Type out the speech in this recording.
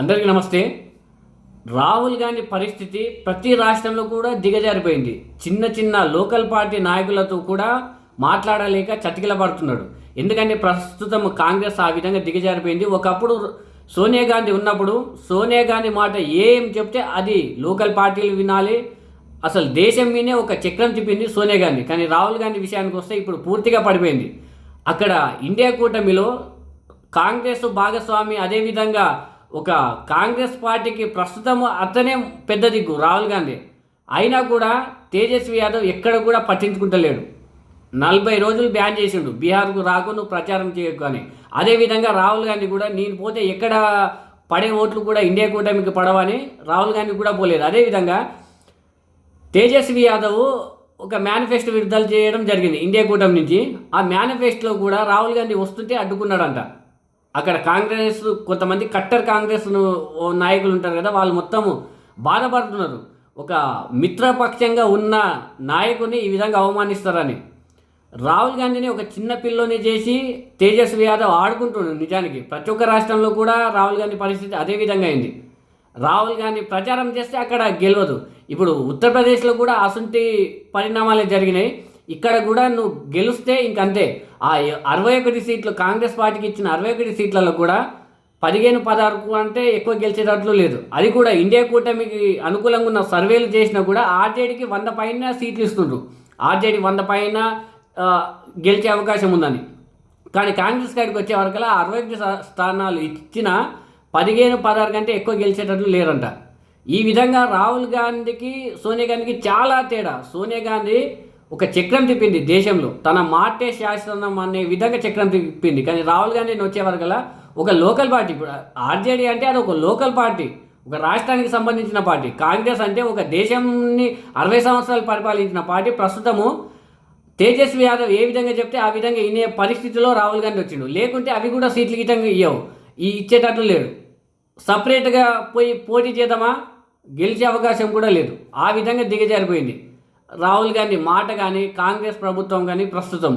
అందరికీ నమస్తే. రాహుల్ గాంధీ పరిస్థితి ప్రతి రాష్ట్రంలో కూడా దిగజారిపోయింది. చిన్న చిన్న లోకల్ పార్టీ నాయకులతో కూడా మాట్లాడలేక చతికిల పడుతున్నాడు ఎందుకంటే ప్రస్తుతం కాంగ్రెస్ ఆ విధంగా దిగజారిపోయింది. ఒకప్పుడు సోనియా గాంధీ ఉన్నప్పుడు సోనియా గాంధీ మాట ఏం చెప్తే అది లోకల్ పార్టీలు వినాలి. అసలు దేశం మీదే ఒక చక్రం తిప్పింది సోనియా గాంధీ. కానీ రాహుల్ గాంధీ విషయానికి వస్తే ఇప్పుడు పూర్తిగా పడిపోయింది. అక్కడ ఇండియా కూటమిలో కాంగ్రెస్ భాగస్వామి అదేవిధంగా ఒక కాంగ్రెస్ పార్టీకి ప్రస్తుతం అతనే పెద్ద దిక్కు రాహుల్ గాంధీ. అయినా కూడా తేజస్వి యాదవ్ ఎక్కడ కూడా పట్టించుకుంటలేడు. నలభై రోజులు బ్యాన్ చేసిండు. బీహార్కు రాకు నువ్వు ప్రచారం చేయకు అని. అదేవిధంగా రాహుల్ గాంధీ కూడా నేను పోతే ఎక్కడ పడే ఓట్లు కూడా ఇండియా కూటమికి పడవని రాహుల్ గాంధీ కూడా పోలేదు. అదేవిధంగా తేజస్వి యాదవ్ ఒక మేనిఫెస్టో విడుదల చేయడం జరిగింది ఇండియా కూటమి నుంచి. ఆ మేనిఫెస్టోలో కూడా రాహుల్ గాంధీ వస్తుంటే అడ్డుకున్నాడంట. అక్కడ కాంగ్రెస్ కొంతమంది కట్టర్ కాంగ్రెస్ నాయకులు ఉంటారు కదా వాళ్ళు మొత్తము బాధపడుతున్నారు. ఒక మిత్రపక్షంగా ఉన్న నాయకుని ఈ విధంగా అవమానిస్తారని. రాహుల్ గాంధీని ఒక చిన్న పిల్లని చేసి తేజస్వి యాదవ్ ఆడుకుంటున్నాడు నిజానికి. ప్రతి ఒక్క రాష్ట్రంలో కూడా రాహుల్ గాంధీ పరిస్థితి అదే విధంగా అయింది. రాహుల్ గాంధీ ప్రచారం చేస్తే అక్కడ గెలవదు. ఇప్పుడు ఉత్తరప్రదేశ్లో కూడా అసంటి పరిణామాలే జరిగినాయి. ఇక్కడ కూడా నువ్వు గెలిస్తే ఇంకంతే. ఆ అరవై ఒకటి సీట్లు కాంగ్రెస్ పార్టీకి ఇచ్చిన అరవై ఒకటి సీట్లలో కూడా పదిహేను పదహారు అంటే ఎక్కువ గెలిచేటట్లు లేదు. అది కూడా ఇండియా కూటమికి అనుకూలంగా ఉన్న సర్వేలు చేసినా కూడా ఆర్జేడీకి వంద పైన సీట్లు ఇస్తుండ్రు. ఆర్జేడీ వంద పైన గెలిచే అవకాశం ఉందని. కానీ కాంగ్రెస్ కాడికి వచ్చే వరకల్లా అరవై ఒకటి స్థా- స్థానాలు ఇచ్చిన పదిహేను పదహారు కంటే ఎక్కువ గెలిచేటట్లు లేరంట. ఈ విధంగా రాహుల్ గాంధీకి సోనియా గాంధీకి చాలా తేడా. సోనియా గాంధీ ఒక చక్రం తిప్పింది దేశంలో. తన మాటే శాసనం అనే విధంగా చక్రం తిప్పింది. కానీ రాహుల్ గాంధీని వచ్చేవారు ఒక లోకల్ పార్టీ ఇప్పుడు ఆర్జేడీ అంటే అది ఒక లోకల్ పార్టీ ఒక రాష్ట్రానికి సంబంధించిన పార్టీ కాంగ్రెస్ అంటే ఒక దేశాన్ని అరవై సంవత్సరాలు పరిపాలించిన పార్టీ. ప్రస్తుతము తేజస్వి యాదవ్ ఏ విధంగా చెప్తే ఆ విధంగా ఇనే పరిస్థితిలో రాహుల్ గాంధీ వచ్చిండు. లేకుంటే అవి కూడా సీట్లు గిట్టంగా ఇవ్వవు ఈ ఇచ్చేటట్లు లేడు. సపరేట్గా పోయి పోటీ చేద్దామా? గెలిచే అవకాశం కూడా లేదు. ఆ విధంగా దిగజారిపోయింది. రాహుల్ గాంధీ మాట కానీ కాంగ్రెస్ ప్రభుత్వం కానీ ప్రస్తుతం